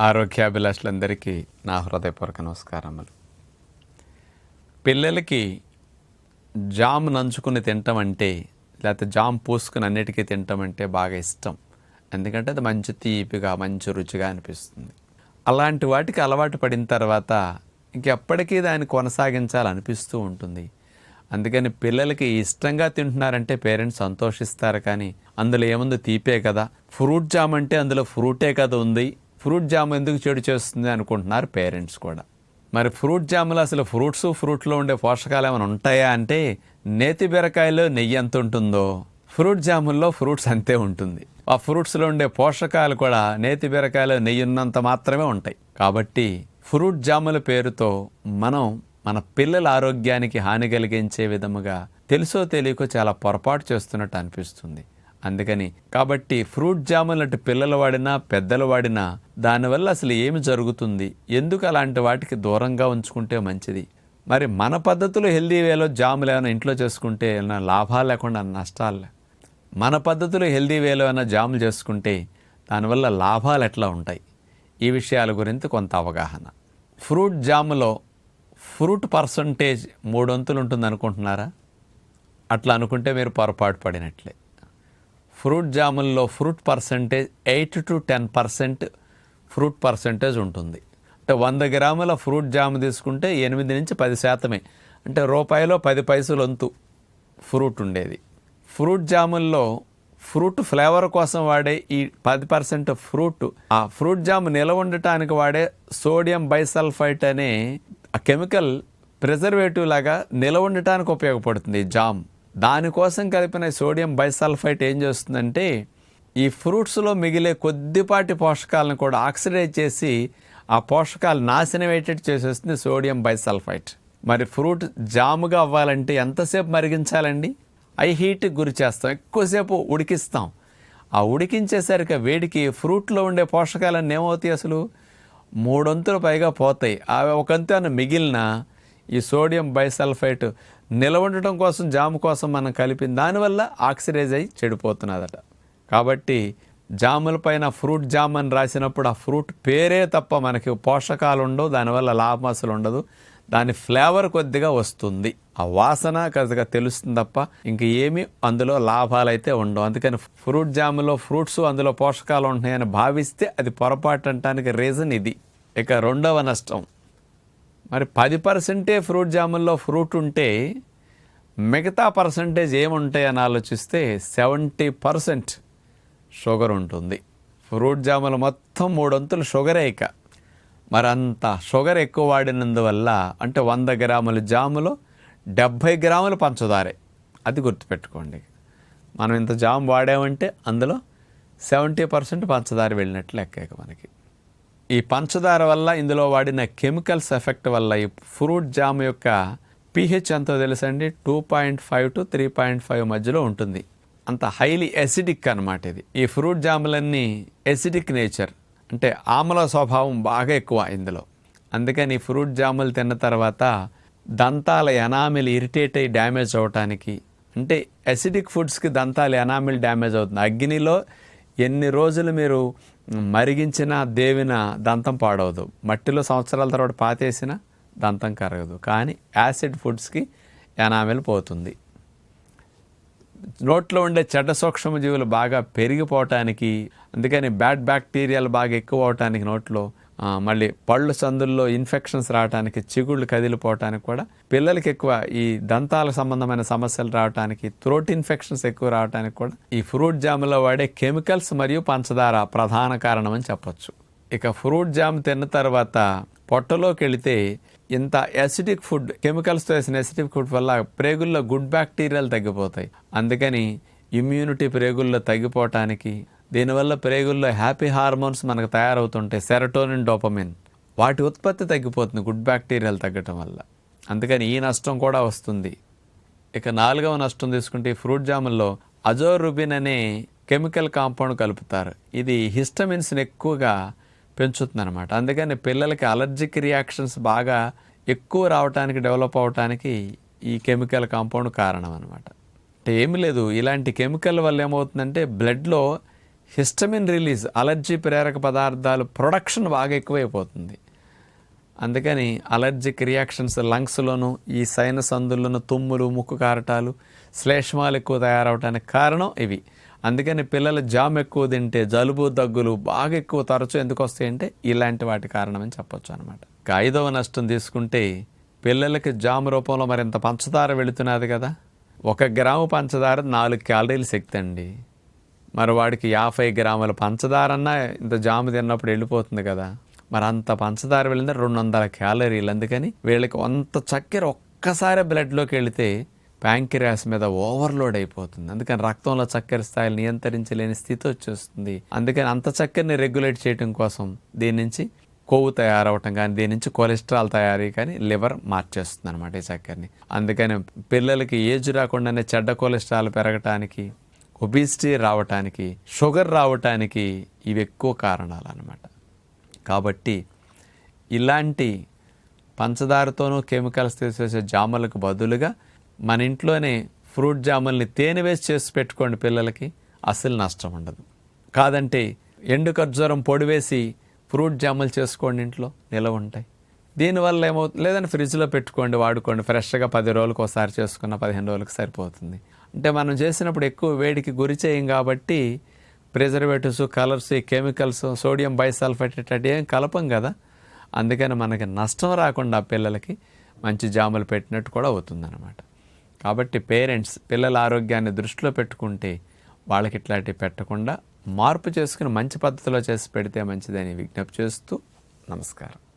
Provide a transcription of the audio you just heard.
ఆరోగ్యాభిలాషులందరికీ నా హృదయపూర్వక నమస్కారములు. పిల్లలకి జామ్ నంచుకుని తినటం అంటే లేకపోతే జామ్ పూసుకుని అన్నిటికీ తినటం అంటే బాగా ఇష్టం. ఎందుకంటే అది మంచి తీపిగా మంచి రుచిగా అనిపిస్తుంది. అలాంటి వాటికి అలవాటు పడిన తర్వాత ఇంకెప్పటికీ దాన్ని కొనసాగించాలనిపిస్తూ ఉంటుంది. అందుకని పిల్లలకి ఇష్టంగా తింటున్నారంటే పేరెంట్స్ సంతోషిస్తారు కానీ అందులో ఏముంది? తీపే కదా. ఫ్రూట్ జామ్ అంటే అందులో ఫ్రూటే కదా ఉంది. ఫ్రూట్ జామ్ ఎందుకు చెడు చేస్తుంది అనుకుంటున్నారు పేరెంట్స్ కూడా. మరి ఫ్రూట్ జాములు అసలు ఫ్రూట్స్ ఫ్రూట్లో ఉండే పోషకాలు ఏమైనా ఉంటాయా అంటే నేతి బీరకాయలో నెయ్యి ఎంత ఉంటుందో ఫ్రూట్ జాముల్లో ఫ్రూట్స్ అంతే ఉంటుంది. ఆ ఫ్రూట్స్లో ఉండే పోషకాలు కూడా నేతి బీరకాయలో నెయ్యి ఉన్నంత మాత్రమే ఉంటాయి. కాబట్టి ఫ్రూట్ జాముల పేరుతో మనం మన పిల్లల ఆరోగ్యానికి హాని కలిగించే విధముగా తెలుసో తెలియకో చాలా పొరపాటు చేస్తున్నట్టు అనిపిస్తుంది. అందుకని కాబట్టి ఫ్రూట్ జాములు అంటే పిల్లలు వాడినా పెద్దలు వాడినా దానివల్ల అసలు ఏమి జరుగుతుంది? ఎందుకు అలాంటి వాటికి దూరంగా ఉంచుకుంటే మంచిది? మరి మన పద్ధతిలో హెల్దీ వేలో జాములు ఏమైనా ఇంట్లో చేసుకుంటే ఏమైనా లాభాలు లేకుండా నష్టాలు మన పద్ధతిలో హెల్దీ వేలో ఏమైనా జాములు చేసుకుంటే దానివల్ల లాభాలు ఎట్లా ఉంటాయి? ఈ విషయాల గురించి కొంత అవగాహన. ఫ్రూట్ జాములో ఫ్రూట్ పర్సంటేజ్ మూడొంతులు ఉంటుంది అనుకుంటున్నారా? అట్లా అనుకుంటే మీరు పొరపాటు పడినట్లే. Fruit జాముల్లో fruit percentage eight to ten percent fruit percentage ఉంటుంది. అంటే వంద గ్రాముల ఫ్రూట్ జామ్ తీసుకుంటే ఎనిమిది నుంచి పది శాతమే. అంటే రూపాయిలో పది పైసలు వంతు ఫ్రూట్ ఉండేది. ఫ్రూట్ జాముల్లో ఫ్రూట్ ఫ్లేవర్ కోసం వాడే ఈ పది పర్సెంట్ ఫ్రూట్ ఆ ఫ్రూట్ జామ్ నిలవ ఉండటానికి వాడే సోడియం బైసల్ఫైట్ అనే ఆ కెమికల్ ప్రిజర్వేటివ్ లాగా నిలవ ఉండటానికి ఉపయోగపడుతుంది జామ్. దానికోసం కలిపిన సోడియం బైసల్ఫైట్ ఏం చేస్తుందంటే ఈ ఫ్రూట్స్లో మిగిలే కొద్దిపాటి పోషకాలను కూడా ఆక్సిడైజ్ చేసి ఆ పోషకాలు నాశనమయ్యేటట్టు చేసేస్తుంది సోడియం బైసల్ఫైట్. మరి ఫ్రూట్ జాముగా అవ్వాలంటే ఎంతసేపు మరిగించాలండి? ఐ హీట్కి గురి చేస్తాం. ఎక్కువసేపు ఉడికిస్తాం. ఆ ఉడికించేసరికి వేడికి ఫ్రూట్లో ఉండే పోషకాలన్నీ ఏమవుతాయి అసలు? మూడొంతులు పైగా పోతాయి. అవి ఒకంతు మిగిలిన ఈ సోడియం బైసల్ఫైట్ నిలవండటం కోసం జాము కోసం మనం కలిపిన దానివల్ల ఆక్సిడైజ్ అయి చెడిపోతున్నదట. కాబట్టి జాముల పైన ఫ్రూట్ జామ్ అని రాసినప్పుడు ఆ ఫ్రూట్ పేరే తప్ప మనకి పోషకాలు ఉండవు దానివల్ల లాభం అసలు ఉండదు. దాని ఫ్లేవర్ కొద్దిగా వస్తుంది. ఆ వాసన కొద్దిగా తెలుస్తుంది తప్ప ఇంక ఏమీ అందులో లాభాలు అయితే ఉండవు. అందుకని ఫ్రూట్ జాములో ఫ్రూట్స్ అందులో పోషకాలు ఉంటున్నాయని భావిస్తే అది పొరపాటు అంటానికి రీజన్ ఇది. ఇక రెండవ నష్టం. మరి పది పర్సెంటే ఫ్రూట్ జాముల్లో ఫ్రూట్ ఉంటే మిగతా పర్సంటేజ్ ఏముంటాయని ఆలోచిస్తే సెవెంటీ పర్సెంట్ షుగర్ ఉంటుంది. ఫ్రూట్ జాములు మొత్తం మూడొంతులు షుగరే ఇక. మరంత షుగర్ ఎక్కువ వాడినందువల్ల అంటే వంద గ్రాముల జాములో డెబ్భై గ్రాములు పంచదారే. అది గుర్తుపెట్టుకోండి. మనం ఇంత జామ్ వాడామంటే అందులో సెవెంటీ పర్సెంట్ పంచదార వెళ్ళినట్లు లెక్క ఇక మనకి. ఈ పంచదార వల్ల ఇందులో వాడిన కెమికల్స్ ఎఫెక్ట్ వల్ల ఈ ఫ్రూట్ జామ్ యొక్క పీహెచ్ ఎంతో తెలుసండి? Two point five to three point five మధ్యలో ఉంటుంది. అంత హైలీ ఎసిడిక్ అన్నమాట ఇది. ఈ ఫ్రూట్ జాములన్నీ ఎసిడిక్ నేచర్. అంటే ఆమ్ల స్వభావం బాగా ఎక్కువ ఇందులో. అందుకని ఈ ఫ్రూట్ జాములు తిన్న తర్వాత దంతాల ఎనామిల్ ఇరిటేట్ అయ్యి డ్యామేజ్ అవటానికి అంటే ఎసిడిక్ ఫుడ్స్కి దంతాలు ఎనామిల్ డ్యామేజ్ అవుతుంది. అగ్నిలో ఎన్ని రోజులు మీరు మరిగించిన దేవిన దంతం పాడవదు. మట్టిలో సంవత్సరాల తర్వాత పాతేసిన దంతం కరగదు. కానీ యాసిడ్ ఫుడ్స్కి ఎనామిల్ పోతుంది. నోట్లో ఉండే చెడ్డ సూక్ష్మజీవులు బాగా పెరిగిపోవటానికి అందుకని బ్యాడ్ బ్యాక్టీరియాలు బాగా ఎక్కువ అవటానికి నోట్లో మళ్ళీ పళ్ళు సందుల్లో ఇన్ఫెక్షన్స్ రావడానికి చిగుళ్ళు కదిలిపోవటానికి కూడా పిల్లలకి ఎక్కువ ఈ దంతాల సంబంధమైన సమస్యలు రావడానికి థ్రోట్ ఇన్ఫెక్షన్స్ ఎక్కువ రావడానికి కూడా ఈ ఫ్రూట్ జామ్లో వాడే కెమికల్స్ మరియు పంచదార ప్రధాన కారణం అని చెప్పొచ్చు. ఇక ఫ్రూట్ జామ్ తిన్న తర్వాత పొట్టలోకి వెళితే ఇంత యాసిడిక్ ఫుడ్ కెమికల్స్తో వేసిన యాసిడిక్ ఫుడ్ వల్ల ప్రేగుల్లో గుడ్ బ్యాక్టీరియాలు తగ్గిపోతాయి. అందుకని ఇమ్యూనిటీ ప్రేగుల్లో తగ్గిపోవటానికి దీనివల్ల ప్రేగుల్లో హ్యాపీ హార్మోన్స్ మనకు తయారవుతుంటాయి సెరటోనిన్ డోపమిన్ వాటి ఉత్పత్తి తగ్గిపోతుంది గుడ్ బ్యాక్టీరియాలు తగ్గటం వల్ల. అందుకని ఈ నష్టం కూడా వస్తుంది. ఇక నాలుగవ నష్టం తీసుకుంటే ఫ్రూట్ జాముల్లో అజోరుబిన్ అనే కెమికల్ కాంపౌండ్ కలుపుతారు. ఇది హిస్టమిన్స్ని ఎక్కువగా పెంచుతుంది అనమాట అందుకని పిల్లలకి అలర్జిక్ రియాక్షన్స్ బాగా ఎక్కువ రావడానికి డెవలప్ అవడానికి ఈ కెమికల్ కాంపౌండ్ కారణం అనమాట అంటే ఏమి లేదు. ఇలాంటి కెమికల్ వల్ల ఏమవుతుందంటే బ్లడ్లో హిస్టమిన్ రిలీజ్ అలర్జీ ప్రేరక పదార్థాలు ప్రొడక్షన్ బాగా ఎక్కువైపోతుంది. అందుకని అలర్జిక్ రియాక్షన్స్ లంగ్స్లోను ఈ సైనస్ అందుల్లోను తుమ్ములు ముక్కు కారటాలు శ్లేష్మాలు ఎక్కువ తయారవటానికి కారణం ఇవి. అందుకని పిల్లలు జామ్ ఎక్కువ తింటే జలుబు దగ్గులు బాగా ఎక్కువ తరచు ఎందుకు వస్తాయంటే ఇలాంటి వాటి కారణమని చెప్పొచ్చు అనమాట ఐదవ నష్టం తీసుకుంటే పిల్లలకి జామ్ రూపంలో మరింత పంచదార వెళుతున్నది కదా. ఒక గ్రాము పంచదార నాలుగు క్యాలరీలు శక్తి అండి. మరి వాడికి యాభై గ్రాముల పంచదారన్నా ఇంత జాము తిన్నప్పుడు వెళ్ళిపోతుంది కదా. మరి అంత పంచదార వెళ్ళింది రెండు వందల క్యాలరీలు. అందుకని వీళ్ళకి అంత చక్కెర ఒక్కసారి బ్లడ్లోకి వెళితే ప్యాంకిరాస్ మీద ఓవర్లోడ్ అయిపోతుంది. అందుకని రక్తంలో చక్కెర స్థాయిలు నియంత్రించలేని స్థితి వచ్చేస్తుంది. అందుకని అంత చక్కెరని రెగ్యులేట్ చేయడం కోసం దీని నుంచి కొవ్వు తయారవటం కానీ దీని నుంచి కొలెస్ట్రాల్ తయారీ కానీ లివర్ మార్చేస్తుంది అనమాట ఈ చక్కెరని. అందుకని పిల్లలకి ఏజ్ రాకుండానే చెడ్డ కొలెస్ట్రాల్ పెరగటానికి ఒబిసిటీ రావటానికి షుగర్ రావటానికి ఇవి ఎక్కువ కారణాలు అనమాట కాబట్టి ఇలాంటి పంచదారతోనూ కెమికల్స్ తీసేసే జాములకు బదులుగా మన ఇంట్లోనే ఫ్రూట్ జాముల్ని తేనె వేసి చేసి పెట్టుకోండి పిల్లలకి అసలు నష్టం ఉండదు. కాదంటే ఎండు ఖర్జూరం పొడి వేసి ఫ్రూట్ జాములు చేసుకోండి ఇంట్లో నిలవ ఉంటాయి. దీనివల్ల ఏమవుతుంది లేదంటే ఫ్రిడ్జ్లో పెట్టుకోండి వాడుకోండి ఫ్రెష్గా పది రోజులకు ఒకసారి చేసుకున్న పదిహేను రోజులకు సరిపోతుంది. అంటే మనం చేసినప్పుడు ఎక్కువ వేడికి గురి చేయం కాబట్టి preservatives colours chemicals sodium bisulphite ఏం కలపం కదా. అందుకని మనకి నష్టం రాకుండా పిల్లలకి మంచి జాములు పెట్టినట్టు కూడా అవుతుందన్నమాట. కాబట్టి పేరెంట్స్ పిల్లల ఆరోగ్యాన్ని దృష్టిలో పెట్టుకుంటే వాళ్ళకి ఇట్లాంటివి పెట్టకుండా మార్పు చేసుకుని మంచి పద్ధతిలో చేసి పెడితే మంచిదని విజ్ఞప్తి చేస్తూ నమస్కారం.